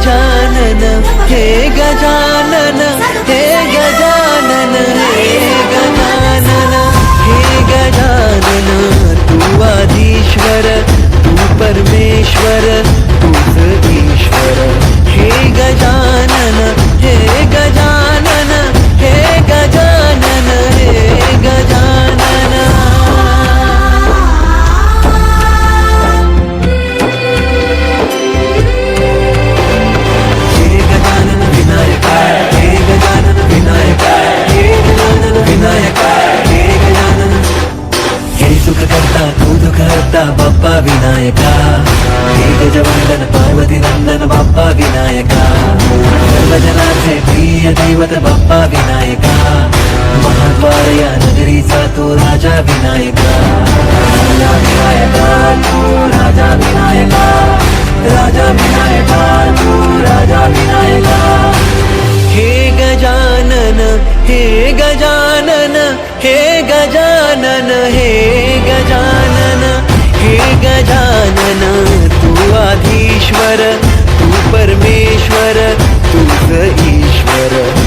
गजानन हे गजानन विनायक तीज पार्वती नंदन बाप्पा विनायक जलाशय प्रिय नगरी सा राजा विनायक राजा राजा विनायक हे गजानन हे गजानन हे गजानन हे सर्वाधीश्वर तू परमेश्वर तुझ ईश्वर.